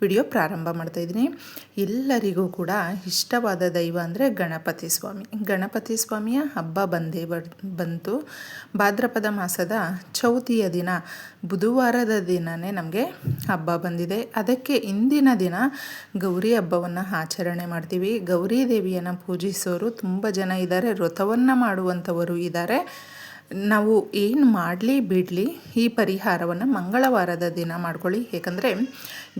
Video ಪ್ರಾರಂಭ ಮಾಡ್ತಾ ಇದ್ದೀನಿ. ಎಲ್ಲರಿಗೂ ಕೂಡ ಇಷ್ಟವಾದ ದೈವ ಅಂದರೆ ಗಣಪತಿ ಸ್ವಾಮಿ. ಗಣಪತಿ ಸ್ವಾಮಿಯ ಹಬ್ಬ ಬಂದೇ ಬಂತು. ಭಾದ್ರಪದ ಮಾಸದ ಚೌತಿಯ ದಿನ, ಬುಧವಾರದ ದಿನವೇ ನಮಗೆ ಹಬ್ಬ ಬಂದಿದೆ. ಅದಕ್ಕೆ ಇಂದಿನ ದಿನ ಗೌರಿ ಹಬ್ಬವನ್ನು ಆಚರಣೆ ಮಾಡ್ತೀವಿ. ಗೌರಿ ದೇವಿಯನ್ನು ಪೂಜಿಸೋರು ತುಂಬ ಜನ ಇದ್ದಾರೆ. ವ್ರತವನ್ನು ಮಾಡುವಂಥವರು ಇದ್ದಾರೆ. ನಾವು ಏನು ಮಾಡಲಿ ಬಿಡಲಿ ಈ ಪರಿಹಾರವನ್ನು ಮಂಗಳವಾರದ ದಿನ ಮಾಡ್ಕೊಳ್ಳಿ. ಏಕೆಂದರೆ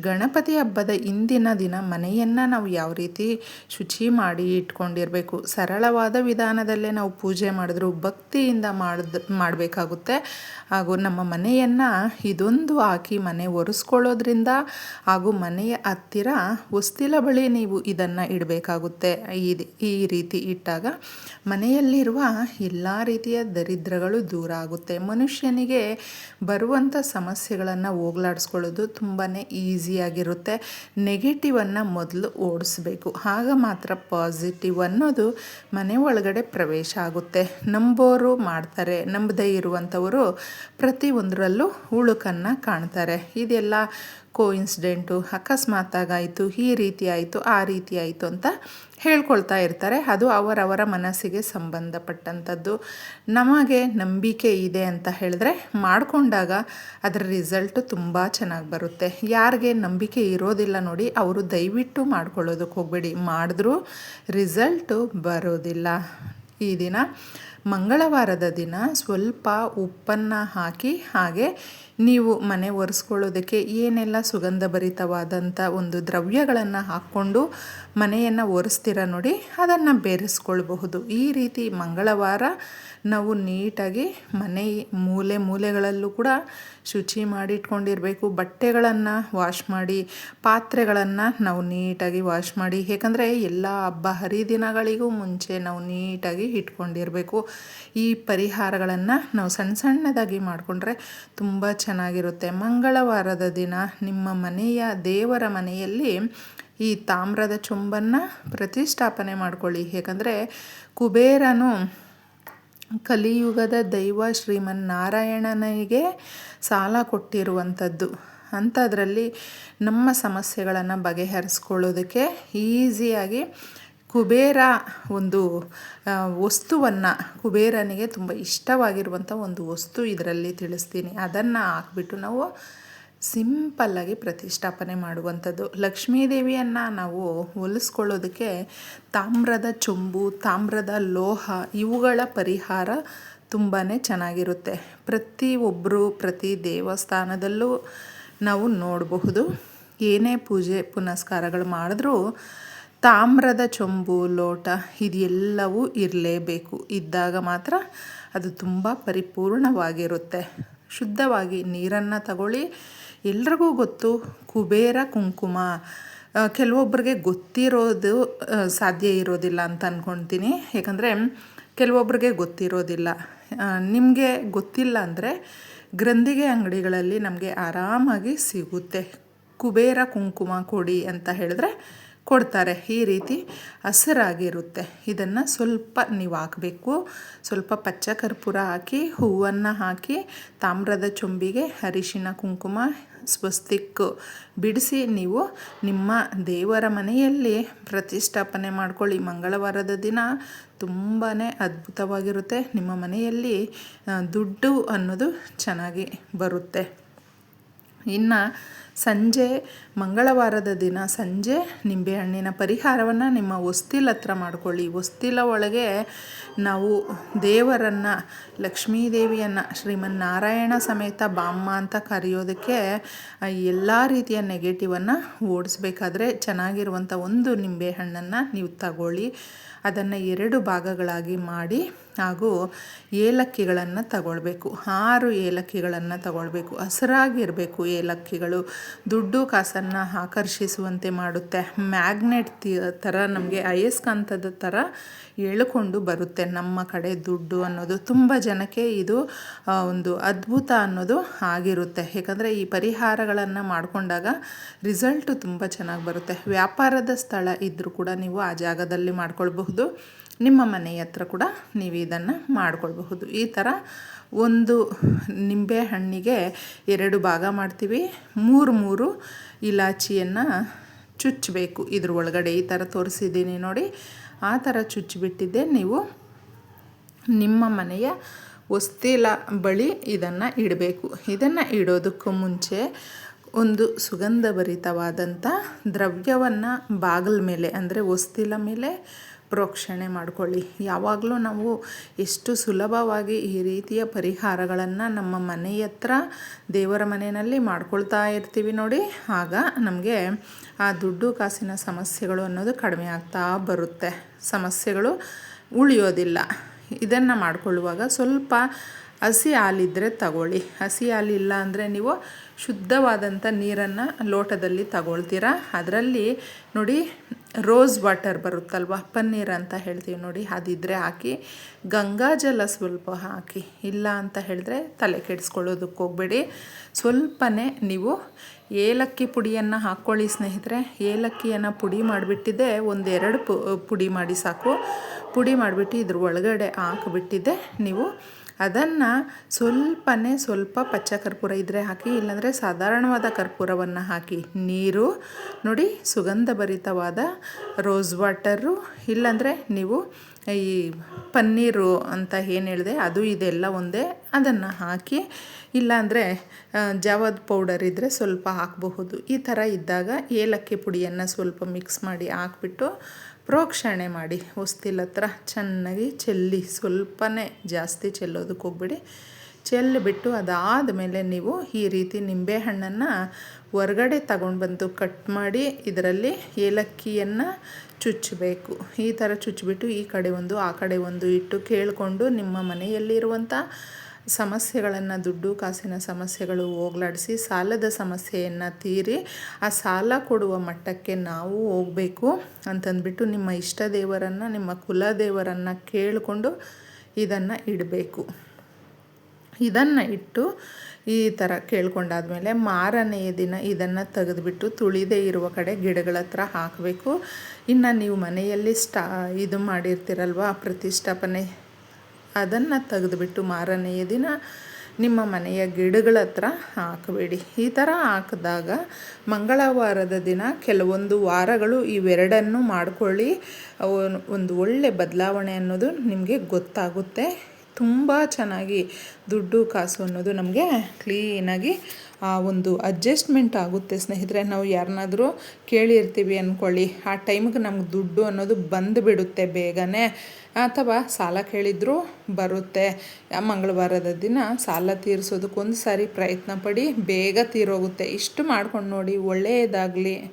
ಗಣಪತಿ ಹಬ್ಬದ ಇಂದಿನ ದಿನ ಮನೆಯನ್ನು ನಾವು ಯಾವ ರೀತಿ ಶುಚಿ ಮಾಡಿ ಇಟ್ಕೊಂಡಿರಬೇಕು, ಸರಳವಾದ ವಿಧಾನದಲ್ಲೇ ನಾವು ಪೂಜೆ ಮಾಡಿದ್ರು ಭಕ್ತಿಯಿಂದ ಮಾಡಿದ, ಮಾಡಬೇಕಾಗುತ್ತೆ. ಹಾಗೂ ನಮ್ಮ ಮನೆಯನ್ನು ಇದೊಂದು ಹಾಕಿ ಮನೆ ಒರೆಸ್ಕೊಳ್ಳೋದ್ರಿಂದ ಹಾಗೂ ಮನೆಯ ಹತ್ತಿರ ಉಸ್ತಿಲ ಬಳಿ ನೀವು ಇದನ್ನು ಇಡಬೇಕಾಗುತ್ತೆ. ಈ ಈ ರೀತಿ ಇಟ್ಟಾಗ ಮನೆಯಲ್ಲಿರುವ ಎಲ್ಲ ರೀತಿಯ ದರಿದ್ರಗಳು ದೂರ ಆಗುತ್ತೆ. ಮನುಷ್ಯನಿಗೆ ಬರುವಂಥ ಸಮಸ್ಯೆಗಳನ್ನು ಹೋಗ್ಲಾಡಿಸ್ಕೊಳ್ಳೋದು ತುಂಬಾ ಈಸಿಯಾಗಿರುತ್ತೆ ನೆಗೆಟಿವನ್ನು ಮೊದಲು ಓಡಿಸ್ಬೇಕು. ಆಗ ಮಾತ್ರ ಪಾಸಿಟಿವ್ ಅನ್ನೋದು ಮನೆ ಒಳಗಡೆ ಪ್ರವೇಶ ಆಗುತ್ತೆ. ನಂಬೋರು ಮಾಡ್ತಾರೆ. ನಂಬದೇ ಇರುವಂಥವರು ಪ್ರತಿಯೊಂದರಲ್ಲೂ ಉಳುಕನ್ನು ಕಾಣ್ತಾರೆ. ಇದೆಲ್ಲ ಕೋಇನ್ಸಿಡೆಂಟು ಅಕಸ್ಮಾತಾಗಾಯಿತು ಈ ರೀತಿ ಆಯಿತು ಆ ರೀತಿ ಆಯಿತು ಅಂತ ಹೇಳ್ಕೊಳ್ತಾ ಇರ್ತಾರೆ. ಅದು ಅವರವರ ಮನಸ್ಸಿಗೆ ಸಂಬಂಧಪಟ್ಟಂಥದ್ದು. ನಮಗೆ ನಂಬಿಕೆ ಇದೆ ಅಂತ ಹೇಳಿದ್ರೆ ಮಾಡಿಕೊಂಡಾಗ ಅದರ ರಿಸಲ್ಟು ತುಂಬ ಚೆನ್ನಾಗಿ ಬರುತ್ತೆ. ಯಾರಿಗೆ ನಂಬಿಕೆ ಇರೋದಿಲ್ಲ ನೋಡಿ, ಅವರು ದಯವಿಟ್ಟು ಮಾಡ್ಕೊಳ್ಳೋದಕ್ಕೆ ಹೋಗಬೇಡಿ. ಮಾಡಿದ್ರೂ ರಿಸಲ್ಟು ಬರೋದಿಲ್ಲ ಈ ದಿನ. ಮಂಗಳವಾರದ ದಿನ ಸ್ವಲ್ಪ ಉಪ್ಪನ್ನು ಹಾಕಿ ಹಾಗೆ ನೀವು ಮನೆ ಒರೆಸ್ಕೊಳ್ಳೋದಕ್ಕೆ ಏನೆಲ್ಲ ಸುಗಂಧ ಭರಿತವಾದಂಥ ಒಂದು ದ್ರವ್ಯಗಳನ್ನು ಹಾಕ್ಕೊಂಡು ಮನೆಯನ್ನು ಒರೆಸ್ತೀರ ನೋಡಿ ಅದನ್ನು ಬೇರೆಸ್ಕೊಳ್ಬಹುದು. ಈ ರೀತಿ ಮಂಗಳವಾರ ನಾವು ನೀಟಾಗಿ ಮನೆ ಮೂಲೆ ಮೂಲೆಗಳಲ್ಲೂ ಕೂಡ ಶುಚಿ ಮಾಡಿ ಇಟ್ಕೊಂಡಿರಬೇಕು ಬಟ್ಟೆಗಳನ್ನು ವಾಶ್ ಮಾಡಿ, ಪಾತ್ರೆಗಳನ್ನು ನಾವು ನೀಟಾಗಿ ವಾಶ್ ಮಾಡಿ, ಏಕೆಂದರೆ ಎಲ್ಲ ಹಬ್ಬ ಹರಿದಿನಗಳಿಗೂ ಮುಂಚೆ ನಾವು ನೀಟಾಗಿ ಇಟ್ಕೊಂಡಿರಬೇಕು. ಈ ಪರಿಹಾರಗಳನ್ನು ನಾವು ಸಣ್ಣ ಸಣ್ಣದಾಗಿ ಮಾಡಿಕೊಂಡ್ರೆ ತುಂಬ ಚೆನ್ನಾಗಿರುತ್ತೆ. ಮಂಗಳವಾರದ ದಿನ ನಿಮ್ಮ ಮನೆಯ ದೇವರ ಮನೆಯಲ್ಲಿ ಈ ತಾಮ್ರದ ಚೊಂಬನ್ನು ಪ್ರತಿಷ್ಠಾಪನೆ ಮಾಡ್ಕೊಳ್ಳಿ. ಏಕೆಂದರೆ ಕುಬೇರನು ಕಲಿಯುಗದ ದೈವ ಶ್ರೀಮನ್ನಾರಾಯಣನಿಗೆ ಸಾಲ ಕೊಟ್ಟಿರುವಂಥದ್ದು. ಅಂಥದ್ರಲ್ಲಿ ನಮ್ಮ ಸಮಸ್ಯೆಗಳನ್ನು ಬಗೆಹರಿಸ್ಕೊಳ್ಳೋದಕ್ಕೆ ಈಸಿಯಾಗಿ ಕುಬೇರ ಒಂದು ವಸ್ತುವನ್ನು ಕುಬೇರನಿಗೆ ತುಂಬ ಇಷ್ಟವಾಗಿರುವಂಥ ಒಂದು ವಸ್ತು ಇದರಲ್ಲಿ ತಿಳಿಸ್ತೀನಿ. ಅದನ್ನು ಹಾಕ್ಬಿಟ್ಟು ನಾವು ಸಿಂಪಲ್ಲಾಗಿ ಪ್ರತಿಷ್ಠಾಪನೆ ಮಾಡುವಂಥದ್ದು. ಲಕ್ಷ್ಮೀದೇವಿಯನ್ನು ನಾವು ಹೊಲಿಸ್ಕೊಳ್ಳೋದಕ್ಕೆ ತಾಮ್ರದ ಚೊಂಬು, ತಾಮ್ರದ ಲೋಹ ಇವುಗಳ ಪರಿಹಾರ ತುಂಬಾ ಚೆನ್ನಾಗಿರುತ್ತೆ. ಪ್ರತಿಯೊಬ್ಬರು ಪ್ರತಿ ದೇವಸ್ಥಾನದಲ್ಲೂ ನಾವು ನೋಡಬಹುದು. ಏನೇ ಪೂಜೆ ಪುನಸ್ಕಾರಗಳು ಮಾಡಿದ್ರೂ ತಾಮ್ರದ ಚೊಂಬು, ಲೋಟ ಇದೆಲ್ಲವೂ ಇರಲೇಬೇಕು. ಇದ್ದಾಗ ಮಾತ್ರ ಅದು ತುಂಬ ಪರಿಪೂರ್ಣವಾಗಿರುತ್ತೆ. ಶುದ್ಧವಾಗಿ ನೀರನ್ನು ತಗೊಳ್ಳಿ. ಎಲ್ರಿಗೂ ಗೊತ್ತು, ಕುಬೇರ ಕುಂಕುಮ. ಕೆಲವೊಬ್ಬರಿಗೆ ಗೊತ್ತಿರೋದು ಸಾಧ್ಯ ಇರೋದಿಲ್ಲ ಅಂತ ಅಂದ್ಕೊಳ್ತೀನಿ ಯಾಕಂದರೆ ಕೆಲವೊಬ್ಬರಿಗೆ ಗೊತ್ತಿರೋದಿಲ್ಲ. ನಿಮಗೆ ಗೊತ್ತಿಲ್ಲ ಅಂದರೆ ಗ್ರಂಥಿಗೆ ಅಂಗಡಿಗಳಲ್ಲಿ ನಮಗೆ ಆರಾಮಾಗಿ ಸಿಗುತ್ತೆ. ಕುಬೇರ ಕುಂಕುಮ ಕೊಡಿ ಅಂತ ಹೇಳಿದ್ರೆ ಕೊಡ್ತಾರೆ. ಈ ರೀತಿ ಹಸಿರಾಗಿರುತ್ತೆ. ಇದನ್ನು ಸ್ವಲ್ಪ ನೀವು ಹಾಕಬೇಕು ಸ್ವಲ್ಪ ಪಚ್ಚ ಕರ್ಪೂರ ಹಾಕಿ, ಹೂವನ್ನು ಹಾಕಿ, ತಾಮ್ರದ ಚೊಂಬಿಗೆ, ಅರಿಶಿನ ಕುಂಕುಮ, ಸ್ವಸ್ತಿಕ್ ಬಿಡಿಸಿ ನೀವು ನಿಮ್ಮ ದೇವರ ಮನೆಯಲ್ಲಿ ಪ್ರತಿಷ್ಠಾಪನೆ ಮಾಡ್ಕೊಳ್ಳಿ. ಮಂಗಳವಾರದ ದಿನ ತುಂಬಾ ಅದ್ಭುತವಾಗಿರುತ್ತೆ. ನಿಮ್ಮ ಮನೆಯಲ್ಲಿ ದುಡ್ಡು ಅನ್ನೋದು ಚೆನ್ನಾಗಿ ಬರುತ್ತೆ. ಇನ್ನು ಸಂಜೆ ಮಂಗಳವಾರದ ದಿನ ಸಂಜೆ ನಿಂಬೆಹಣ್ಣಿನ ಪರಿಹಾರವನ್ನು ನಿಮ್ಮ ಹೊಸ್ತಿಲ ಹತ್ರ ಮಾಡ್ಕೊಳ್ಳಿ. ಹೊಸ್ತಿಲ ಒಳಗೆ ನಾವು ದೇವರನ್ನು, ಲಕ್ಷ್ಮೀದೇವಿಯನ್ನು, ಶ್ರೀಮನ್ನಾರಾಯಣ ಸಮೇತ ಬಾಮ್ಮ ಅಂತ ಕರೆಯೋದಕ್ಕೆ ಎಲ್ಲ ರೀತಿಯ ನೆಗೆಟಿವನ್ನು ಓಡಿಸ್ಬೇಕಾದ್ರೆ ಚೆನ್ನಾಗಿರುವಂಥ ಒಂದು ನಿಂಬೆಹಣ್ಣನ್ನು ನೀವು ತಗೊಳ್ಳಿ. ಅದನ್ನು ಎರಡು ಭಾಗಗಳಾಗಿ ಮಾಡಿ ಹಾಗೂ ಏಲಕ್ಕಿಗಳನ್ನು ತಗೊಳ್ಬೇಕು. ಆರು ಏಲಕ್ಕಿಗಳನ್ನು ತಗೊಳ್ಬೇಕು. ಹಸಿರಾಗಿರಬೇಕು ಏಲಕ್ಕಿಗಳು. ದುಡ್ಡು ಕಾಸನ್ನು ಆಕರ್ಷಿಸುವಂತೆ ಮಾಡುತ್ತೆ. ಮ್ಯಾಗ್ನೆಟ್ ಥರ ನಮಗೆ ಅಯಸ್ಕಾಂತದ ಥರ ಎಳ್ಕೊಂಡು ಬರುತ್ತೆ. ನಮ್ಮ ಕಡೆ ದುಡ್ಡು ಅನ್ನೋದು ತುಂಬ ಜನಕ್ಕೆ ಇದು ಒಂದು ಅದ್ಭುತ ಅನ್ನೋದು ಆಗಿರುತ್ತೆ. ಯಾಕಂದರೆ ಈ ಪರಿಹಾರಗಳನ್ನು ಮಾಡಿಕೊಂಡಾಗ ರಿಸಲ್ಟು ತುಂಬ ಚೆನ್ನಾಗಿ ಬರುತ್ತೆ. ವ್ಯಾಪಾರದ ಸ್ಥಳ ಇದ್ದರೂ ಕೂಡ ನೀವು ಆ ಜಾಗದಲ್ಲಿ ಮಾಡ್ಕೊಳ್ಬಹುದು. ನಿಮ್ಮ ಮನೆಯ ಹತ್ರ ಕೂಡ ನೀವು ಇದನ್ನು ಮಾಡ್ಕೊಳ್ಬಹುದು. ಈ ಥರ ಒಂದು ನಿಂಬೆ ಹಣ್ಣಿಗೆ ಎರಡು ಭಾಗ ಮಾಡ್ತೀವಿ. ಮೂರು ಮೂರು ಇಲಾಚಿಯನ್ನು ಚುಚ್ಚಬೇಕು ಇದ್ರ ಒಳಗಡೆ ಈ ಥರ ತೋರಿಸಿದ್ದೀನಿ ನೋಡಿ. ಆ ಥರ ಚುಚ್ಚಿಬಿಟ್ಟಿದ್ದೆ ನೀವು. ನಿಮ್ಮ ಮನೆಯ ಹೊಸ್ತಿಲ ಬಳಿ ಇದನ್ನು ಇಡಬೇಕು. ಇದನ್ನು ಇಡೋದಕ್ಕೂ ಮುಂಚೆ ಒಂದು ಸುಗಂಧಭರಿತವಾದಂಥ ದ್ರವ್ಯವನ್ನು ಬಾಗಿಲ ಮೇಲೆ, ಅಂದರೆ ಹೊಸ್ತಿಲ ಮೇಲೆ ಪ್ರೋಕ್ಷಣೆ ಮಾಡಿಕೊಳ್ಳಿ. ಯಾವಾಗಲೂ ನಾವು ಎಷ್ಟು ಸುಲಭವಾಗಿ ಈ ರೀತಿಯ ಪರಿಹಾರಗಳನ್ನು ನಮ್ಮ ಮನೆಯತ್ರ ದೇವರ ಮನೆಯಲ್ಲಿ ಮಾಡ್ಕೊಳ್ತಾ ಇರ್ತೀವಿ ನೋಡಿ. ಆಗ ನಮಗೆ ಆ ದುಡ್ಡು ಕಾಸಿನ ಸಮಸ್ಯೆಗಳು ಅನ್ನೋದು ಕಡಿಮೆ ಆಗ್ತಾ ಬರುತ್ತೆ. ಸಮಸ್ಯೆಗಳು ಉಳಿಯೋದಿಲ್ಲ. ಇದನ್ನು ಮಾಡಿಕೊಳ್ಳುವಾಗ ಸ್ವಲ್ಪ ಹಸಿ ಹಾಲಿದ್ದರೆ ತಗೊಳ್ಳಿ. ಹಸಿ ಹಾಲಿಲ್ಲ ಅಂದರೆ ನೀವು ಶುದ್ಧವಾದಂಥ ನೀರನ್ನು ಲೋಟದಲ್ಲಿ ತಗೊಳ್ತೀರಾ? ಅದರಲ್ಲಿ ನೋಡಿ ರೋಸ್ ವಾಟರ್ ಬರುತ್ತಲ್ವ? ಪನ್ನೀರ್ ಅಂತ ಹೇಳ್ತೀವಿ ನೋಡಿ ಅದಿದ್ದರೆ ಹಾಕಿ ಗಂಗಾಜಲ ಸ್ವಲ್ಪ ಹಾಕಿ, ಇಲ್ಲ ಅಂತ ಹೇಳಿದ್ರೆ ತಲೆ ಕೆಡಿಸ್ಕೊಳ್ಳೋದಕ್ಕೆ ಹೋಗಬೇಡಿ. ಸ್ವಲ್ಪನೇ ನೀವು ಏಲಕ್ಕಿ ಪುಡಿಯನ್ನು ಹಾಕ್ಕೊಳ್ಳಿ ಸ್ನೇಹಿತರೆ. ಏಲಕ್ಕಿಯನ್ನು ಪುಡಿ ಮಾಡಿಬಿಟ್ಟಿದ್ದೆ, ಒಂದೆರಡು ಪುಡಿ ಮಾಡಿ ಸಾಕು. ಪುಡಿ ಮಾಡಿಬಿಟ್ಟು ಇದ್ರ ಒಳಗಡೆ ಹಾಕಿಬಿಟ್ಟಿದ್ದೆ. ನೀವು ಅದನ್ನು ಸ್ವಲ್ಪನೇ ಸ್ವಲ್ಪ ಪಚ್ಚ ಕರ್ಪೂರ ಇದ್ದರೆ ಹಾಕಿ, ಇಲ್ಲಾಂದರೆ ಸಾಧಾರಣವಾದ ಕರ್ಪೂರವನ್ನು ಹಾಕಿ. ನೀರು, ನೋಡಿ, ಸುಗಂಧಭರಿತವಾದ ರೋಸ್ ವಾಟರು ಇಲ್ಲಾಂದರೆ ನೀವು ಈ ಪನ್ನೀರು ಅಂತ ಏನು ಹೇಳಿದೆ, ಅದು ಇದೆಲ್ಲ ಒಂದೇ ಅದನ್ನು ಹಾಕಿ, ಇಲ್ಲಾಂದರೆ ಜಾವದ ಪೌಡರ್ ಇದ್ದರೆ ಸ್ವಲ್ಪ ಹಾಕಬಹುದು. ಈ ಥರ ಇದ್ದಾಗ ಏಲಕ್ಕಿ ಪುಡಿಯನ್ನು ಸ್ವಲ್ಪ ಮಿಕ್ಸ್ ಮಾಡಿ ಹಾಕ್ಬಿಟ್ಟು ಪ್ರೋಕ್ಷಣೆ ಮಾಡಿ. ಹೊಸ್ತಿಲ್ ಹತ್ರ ಚೆನ್ನಾಗಿ ಚೆಲ್ಲಿ, ಸ್ವಲ್ಪನೇ ಜಾಸ್ತಿ ಚೆಲ್ಲೋದಕ್ಕೆ ಹೋಗ್ಬಿಡಿ. ಚೆಲ್ಲಿಬಿಟ್ಟು ಅದಾದ ಮೇಲೆ ನೀವು ಈ ರೀತಿ ನಿಂಬೆಹಣ್ಣನ್ನು ಹೊರಗಡೆ ತಗೊಂಡು ಬಂದು ಕಟ್ ಮಾಡಿ ಇದರಲ್ಲಿ ಏಲಕ್ಕಿಯನ್ನು ಚುಚ್ಚಬೇಕು ಈ ಥರ ಚುಚ್ಚಿಬಿಟ್ಟು ಈ ಕಡೆ ಒಂದು, ಆ ಕಡೆ ಒಂದು ಇಟ್ಟು ಕೇಳಿಕೊಂಡು ನಿಮ್ಮ ಮನೆಯಲ್ಲಿರುವಂಥ ಸಮಸ್ಯೆಗಳನ್ನು, ದುಡ್ಡು ಕಾಸಿನ ಸಮಸ್ಯೆಗಳು ಹೋಗ್ಲಾಡಿಸಿ ಸಾಲದ ಸಮಸ್ಯೆಯನ್ನು ತೀರಿ ಆ ಸಾಲ ಕೊಡುವ ಮಟ್ಟಕ್ಕೆ ನಾವು ಹೋಗಬೇಕು ಅಂತಂದ್ಬಿಟ್ಟು ನಿಮ್ಮ ಇಷ್ಟ ದೇವರನ್ನು, ನಿಮ್ಮ ಕುಲದೇವರನ್ನು ಕೇಳಿಕೊಂಡು ಇದನ್ನು ಇಡಬೇಕು. ಇದನ್ನು ಇಟ್ಟು ಈ ಥರ ಕೇಳ್ಕೊಂಡಾದ್ಮೇಲೆ ಮಾರನೆಯ ದಿನ ಇದನ್ನು ತೆಗೆದುಬಿಟ್ಟು ತುಳಿದೇ ಇರುವ ಕಡೆ ಗಿಡಗಳ ಹತ್ರ ಹಾಕಬೇಕು. ಇನ್ನು ನೀವು ಮನೆಯಲ್ಲಿ ಸ್ಟಾ ಇದು ಮಾಡಿರ್ತೀರಲ್ವ, ಪ್ರತಿಷ್ಠಾಪನೆ ಅದನ್ನು ತೆಗೆದುಬಿಟ್ಟು ಮಾರನೆಯ ದಿನ ನಿಮ್ಮ ಮನೆಯ ಗಿಡಗಳ ಹತ್ರ ಹಾಕಬೇಡಿ. ಈ ಥರ ಹಾಕಿದಾಗ ಮಂಗಳವಾರದ ದಿನ ಕೆಲವೊಂದು ವಾರಗಳು ಇವೆರಡನ್ನು ಮಾಡಿಕೊಳ್ಳಿ. ಒಂದು ಒಳ್ಳೆ ಬದಲಾವಣೆ ಅನ್ನೋದು ನಿಮಗೆ ಗೊತ್ತಾಗುತ್ತೆ. ತುಂಬ ಚೆನ್ನಾಗಿ ದುಡ್ಡು ಕಾಸು ಅನ್ನೋದು ನಮಗೆ ಕ್ಲೀನಾಗಿ ಆ ಒಂದು ಅಡ್ಜಸ್ಟ್ಮೆಂಟ್ ಆಗುತ್ತೆ. ಸ್ನೇಹಿತರೆ, ನಾವು ಯಾರನ್ನಾದರೂ ಕೇಳಿರ್ತೀವಿ ಅಂದ್ಕೊಳ್ಳಿ ಆ ಟೈಮ್ಗೆ ನಮ್ಗೆ ದುಡ್ಡು ಅನ್ನೋದು ಬಂದುಬಿಡುತ್ತೆ ಬೇಗನೆ. ಅಥವಾ ಸಾಲ ಕೇಳಿದರೂ ಬರುತ್ತೆ. ಮಂಗಳವಾರದ ದಿನ ಸಾಲ ತೀರಿಸೋದಕ್ಕೊಂದು ಸಾರಿ ಪ್ರಯತ್ನ ಪಡಿ, ಬೇಗ ತೀರೋಗುತ್ತೆ. ಇಷ್ಟು ಮಾಡ್ಕೊಂಡು ನೋಡಿ ಒಳ್ಳೆಯದಾಗಲಿ